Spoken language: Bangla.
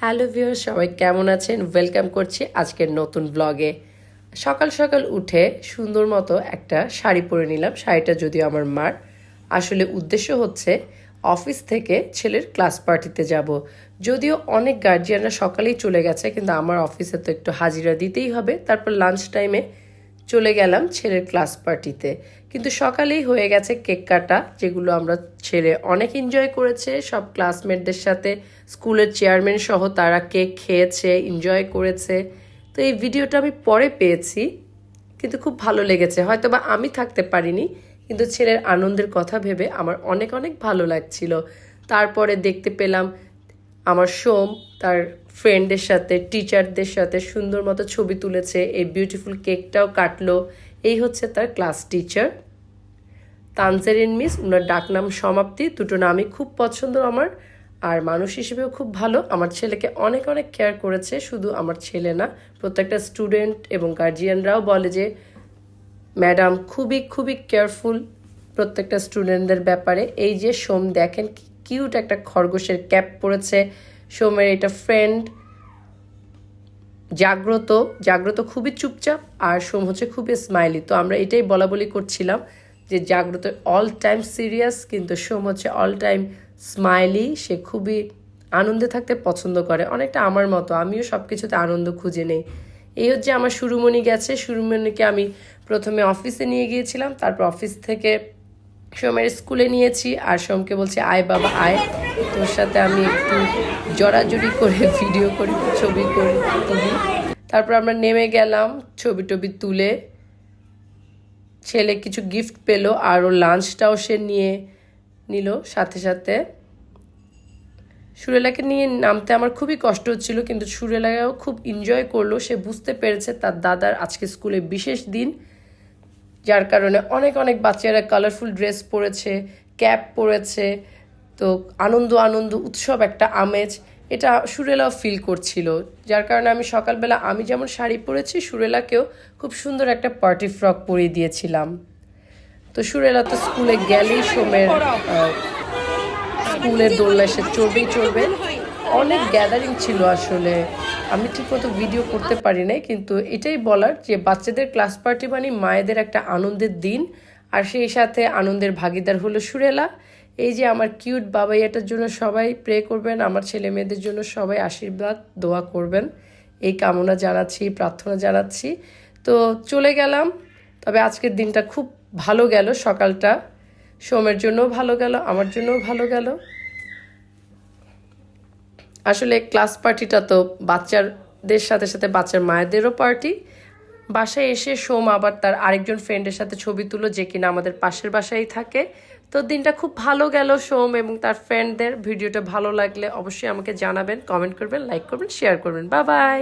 হ্যালো ভিউর সবাই কেমন আছেন? ওয়েলকাম করছি আজকের নতুন ব্লগে সকাল সকাল উঠে সুন্দর মতো একটা শাড়ি পরে নিলাম। শাড়িটা যদিও আমার মার। আসলে উদ্দেশ্য হচ্ছে অফিস থেকে ছেলের ক্লাস পার্টিতে যাব। যদিও অনেক গার্জিয়ানরা সকালেই চলে গেছে, কিন্তু আমার অফিসে তো একটু হাজিরা দিতেই হবে। তারপর লাঞ্চ টাইমে চলে গেলাম ছেলের ক্লাস পার্টিতে কিন্তু সকালেই হয়ে গেছে কেক কাটা, যেগুলো আমরা ছেলে অনেক এনজয় করেছে। সব ক্লাসমেটদের সাথে, স্কুলের চেয়ারম্যান সহ তারা কেক খেয়েছে এনজয় করেছে। তো এই ভিডিওটা আমি পরে পেয়েছি, কিন্তু খুব ভালো লেগেছে। হয়তো বা আমি থাকতে পারিনি, কিন্তু ছেলের আনন্দের কথা ভেবে আমার অনেক অনেক ভালো লাগছিল। তারপরে দেখতে পেলাম আমার সোম তার ফ্রেন্ডের সাথে টিচারদের সাথে সুন্দর মতো ছবি তুলেছে, এই বিউটিফুল কেকটাও কাটলো। এই হচ্ছে তার ক্লাস টিচার তানজেরিন মিস ওনার ডাকনাম সমাপ্তি। দুটো নামই খুব পছন্দ আমার, আর মানুষ হিসেবেও খুব ভালো। আমার ছেলেকে অনেক অনেক কেয়ার করেছে, শুধু আমার ছেলে না, প্রত্যেকটা স্টুডেন্ট এবং গার্জিয়ানরাও বলে যে ম্যাডাম খুবই খুবই কেয়ারফুল প্রত্যেকটা স্টুডেন্টদের ব্যাপারে। এই যে সোম, দেখেন কিউট একটা খরগোশের ক্যাপ পরেছে। সোমের এটা ফ্রেন্ড জাগ্রত জাগ্রত খুবই চুপচাপ আর সোম হচ্ছে খুবই স্মাইলি তো আমরা এটাই বলা বলি করছিলাম যে জাগ্রত অল টাইম সিরিয়াস কিন্তু সোম হচ্ছে অল টাইম স্মাইলি সে খুবই আনন্দে থাকতে পছন্দ করে, অনেকটা আমার মতো। আমিও সব কিছুতে আনন্দ খুঁজে নেই। এই হচ্ছে আমার সুরুমণি গেছে। সুরুমণিকে আমি প্রথমে অফিসে নিয়ে গিয়েছিলাম, তারপর অফিস থেকে সোমের স্কুলে নিয়েছি আর সোমকে বলছি, আয় বাবা, আয়। তোর সাথে আমি একটু জড়াজড়ি করে ভিডিও করি, ছবি করি, তুলি। তারপর আমরা নেমে গেলাম ছবি টবি তুলে। ছেলে কিছু গিফট পেল আর ওর লাঞ্চটাও সে নিয়ে নিল সাথে সাথে। সুরেলাকে নিয়ে নামতে আমার খুবই কষ্ট হচ্ছিল, কিন্তু সুরেলাও খুব এনজয় করল। সে বুঝতে পেরেছে তার দাদার আজকে স্কুলে বিশেষ দিন। যার কারণে অনেক অনেক বাচ্চারা কালারফুল ড্রেস পরেছে ক্যাপ পরেছে, তো আনন্দ আনন্দ, উৎসব একটা আমেজ, এটা সুরেলাও ফিল করছিল। যার কারণে আমি সকালবেলা আমি যেমন শাড়ি পরেছি, সুরেলাকেও খুব সুন্দর একটা পার্টি ফ্রক পরিয়ে দিয়েছিলাম। তো সুরেলা তো স্কুলে গেলেই সোমের স্কুলের দোলনায় সে চড়বেই চড়বে। অনেক গ্যাদারিং ছিল আসলে। আমি ঠিকমতো ভিডিও করতে পারি নাই, কিন্তু এটাই বলার যে বাচ্চাদের ক্লাস পার্টি মানে মায়েদের একটা আনন্দের দিন, আর সেই সাথে আনন্দের ভাগিদার হলো সুরেলা। এই যে আমার কিউট বাবাইয়াটার জন্য সবাই প্রে করবেন, আমার ছেলে মেয়েদের জন্য সবাই আশীর্বাদ, দোয়া করবেন। এই কামনা জানাচ্ছি, প্রার্থনা জানাচ্ছি। তো চলে গেলাম, তবে আজকের দিনটা খুব ভালো গেল, সকালটা। সোমের জন্যও ভালো গেল, আমার জন্যও ভালো গেল। আসলে ক্লাস পার্টিটা তো বাচ্চাদের সাথে সাথে বাচ্চার মায়েদেরও পার্টি বাসায় এসে সোম আবার তার আরেকজন ফ্রেন্ডের সাথে ছবি তুলো যে কিনা আমাদের পাশের বাসায় থাকে। তো দিনটা খুব ভালো গেল সোম এবং তার ফ্রেন্ডদের ভিডিওটা ভালো লাগলে অবশ্যই আমাকে জানাবেন কমেন্ট করবেন লাইক করবেন শেয়ার করবেন। বা বাই